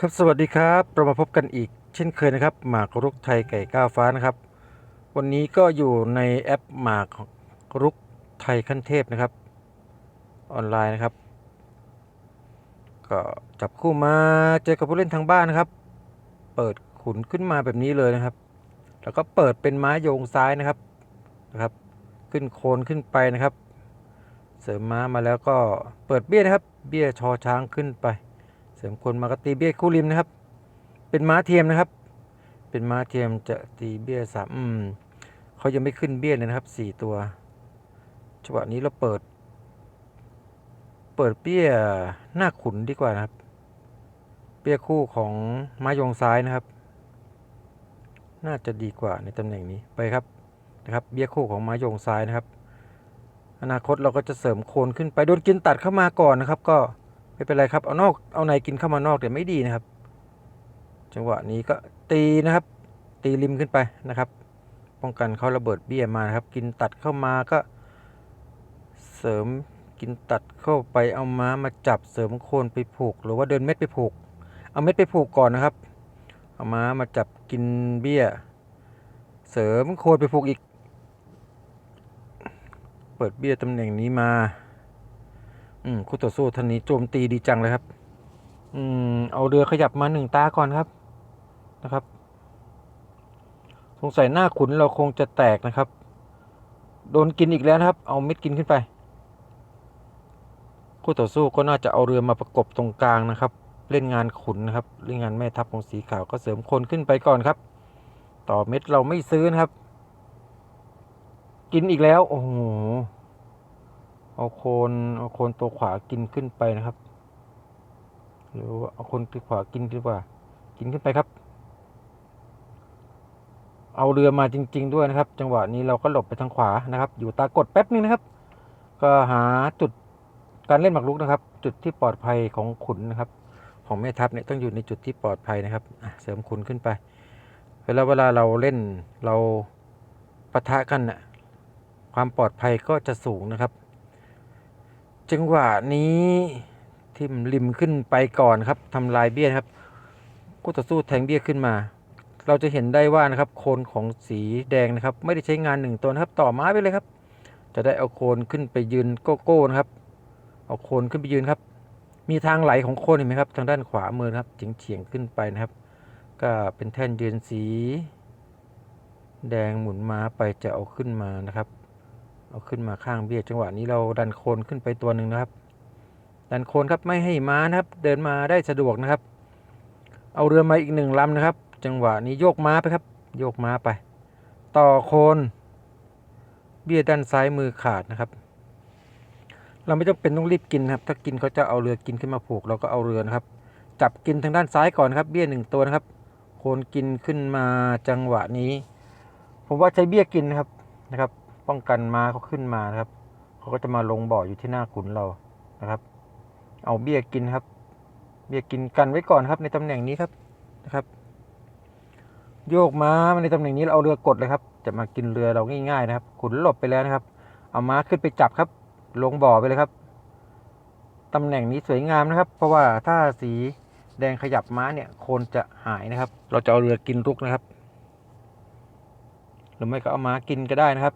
ครับสวัสดีครับเรามาพบกันอีกเช่นเคยนะครับ หมากรุกไทยไก่ก้าวฟ้านะครับ วันนี้ก็อยู่ในแอปหมากรุกไทยขั้นเทพนะครับ ออนไลน์นะครับ ก็จับคู่มาเจอกับผู้เล่นทางบ้านนะครับ เปิดขุนขึ้นมาแบบนี้เลยนะครับ แล้วก็เปิดเป็นไม้โยงซ้ายนะครับนะครับ ขึ้นโคนขึ้นไปนะครับ เสริมม้ามาแล้วก็เปิดเบี้ยนะครับ เบี้ยชอช้างขึ้นไป ริมคนมากตีเบี้ยคู่ริมนะครับ เป็นม้าเทียมนะครับ เป็นม้าเทียมจะตีเบี้ยสามอืมเขายังไม่ขึ้นเบี้ยเลยนะครับสี่ตัวจังหวะนี้เราเปิด เปิดเบี้ยหน้าขุนดีกว่านะครับ เบี้ยคู่ของม้ายงซ้ายนะครับ น่าจะดีกว่าในตำแหน่งนี้ไปครับนะครับ เบี้ยคู่ของม้ายงซ้ายนะครับ อนาคตเราก็จะเสริมโคนขึ้นไปโดนกินตัดเข้ามาก่อนนะครับ ก็ ไม่เป็นไรครับ เอานอกเอาในกินเข้ามานอกเดี๋ยวไม่ดีนะครับ จังหวะนี้ก็ตีนะครับ ตีริมขึ้นไปนะครับ ป้องกันเขาระเบิดเบี้ยมานะครับ กินตัดเข้ามาก็เสริมกินตัดเข้าไปเอาม้ามาจับเสริมโคนไปผูก หรือว่าเดินเม็ดไปผูก เอาเม็ดไปผูกก่อนนะครับ เอาม้ามาจับกินเบี้ย เสริมโคนไปผูกอีก เปิดเบี้ยตำแหน่งนี้มา อืมคู่ต่อสู้ท่านนี้โจมตีดีจังเลยครับ อืมเอาเรือขยับมาหนึ่งตาก่อนครับนะครับ สงสัยหน้าขุนเราคงจะแตกนะครับ โดนกินอีกแล้วนะครับ เอาเม็ดกินขึ้นไป คู่ต่อสู้ก็น่าจะเอาเรือมาประกบตรงกลางนะครับ เล่นงานขุนนะครับ เล่นงานแม่ทัพของสีขาวก็เสริมคนขึ้นไปก่อนครับ ต่อเม็ดเราไม่ซื้อนะครับ กินอีกแล้ว โอ้โห เอาโคนเอาโคนตัวขวากินขึ้นไปนะครับ หรือว่าเอาโคนตัวขวากินดีกว่า กินขึ้นไปครับ เอาเรือมาจริง ๆ ด้วยนะครับ จังหวะนี้เราก็หลบไปทางขวานะครับ อยู่ตากดแป๊บนึงนะครับ ก็หาจุดการเล่นหมากรุกนะครับ จุดที่ปลอดภัยของขุนนะครับ ของแม่ทัพเนี่ยต้องอยู่ในจุดที่ปลอดภัยนะครับเสริมขุนขึ้นไปเวลาเวลาเราเล่นเราปะทะกันน่ะความปลอดภัยก็จะสูงนะครับ จังหวะนี้ทิมริมขึ้นไปก่อนครับทำลายเบี้ยครับคู่ต่อสู้แทงเบี้ยขึ้นมา เราจะเห็นได้ว่านะครับโคนของสีแดงนะครับ ไม่ได้ใช้งานหนึ่งตัวนะครับ ต่อไม้ไปเลยครับ จะได้เอาโคนขึ้นไปยืนโก้โก้นะครับ เอาโคนขึ้นไปยืนครับ มีทางไหลของโคนเห็นไหมครับ ทางด้านขวามือนะครับเฉียงเฉียงๆขึ้นไปนะครับ ก็เป็นแท่นยืนสี แดงหมุนม้าไปจะเอาขึ้นมานะครับ เอาขึ้นมาข้างเบี้ยจังหวะนี้เราดันโคนขึ้นไปตัวหนึ่งนะครับ ดันโคนครับไม่ให้ม้านะครับ เดินมาได้สะดวกนะครับ เอาเรือมาอีกหนึ่งลำนะครับ จังหวะนี้โยกม้าไปครับ โยกม้าไป ต่อโคน เบี้ยด้านซ้ายมือขาดนะครับ เราไม่ต้องเป็นต้องรีบกินนะครับ ถ้ากินเขาจะเอาเรือกินขึ้นมาผูกเราก็เอาเรือนะครับ จับกินทางด้านซ้ายก่อนนครับ เบี้ยหนึ่งตัวนะครับ โคนกินขึ้นมาจังหวะนี้ ผมว่าใช้เบี้ยกินนะครับนะครับ ป้องกันม้าเขาขึ้นมานะครับเขาก็จะมาลงบ่ออยู่ที่หน้าขุนเรานะครับ เอาเบี้ยกินครับ เบี้ยกินกันไว้ก่อนครับ ในตำแหน่งนี้ครับนะครับ โยกม้ามาในตำแหน่งนี้เราเอาเรือกดเลยครับ จะมากินเรือเราง่ายๆนะครับ ขุนหลบไปแล้วนะครับ เอาม้าขึ้นไปจับครับ ลงบ่อไปเลยครับตำแหน่งนี้สวยงามนะครับ เพราะว่าถ้าสีแดงขยับม้าเนี่ยโคนจะหายนะครับ เราจะเอาเรือกินรุกนะครับ หรือไม่ก็เอาม้ากินก็ได้นะครับ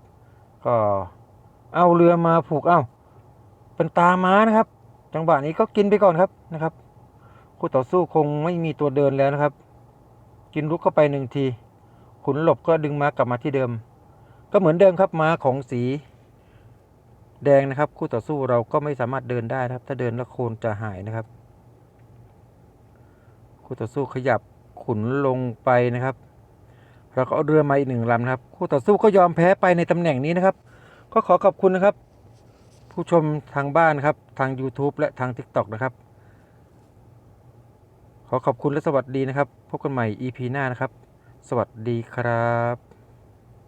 ก็เอาเรือมาผูกเอ้าเป็นตาม้านะครับ จังหวะนี้ก็กินไปก่อนครับนะครับคู่ต่อสู้คงไม่มีตัวเดินแล้วนะครับ กินลุกเข้าไปหนึ่งที ขุนหลบก็ดึงม้ากลับมาที่เดิม ก็เหมือนเดิมครับม้าของสี แดงนะครับ คู่ต่อสู้เราก็ไม่สามารถเดินได้นะครับ ถ้าเดินแล้วโคนจะหายนะครับ คู่ต่อสู้ขยับขุนลงไปนะครับ เราก็เอาเรือมาอีกหนึ่งลำนะครับ คู่ต่อสู้ก็ยอมแพ้ไปในตำแหน่งนี้นะครับ ก็ขอขอบคุณนะครับ ผู้ชมทางบ้านครับ ทาง YouTube และทาง TikTok นะครับ ขอขอบคุณและสวัสดีนะครับ พบกันใหม่ EP หน้านะครับ สวัสดีครับ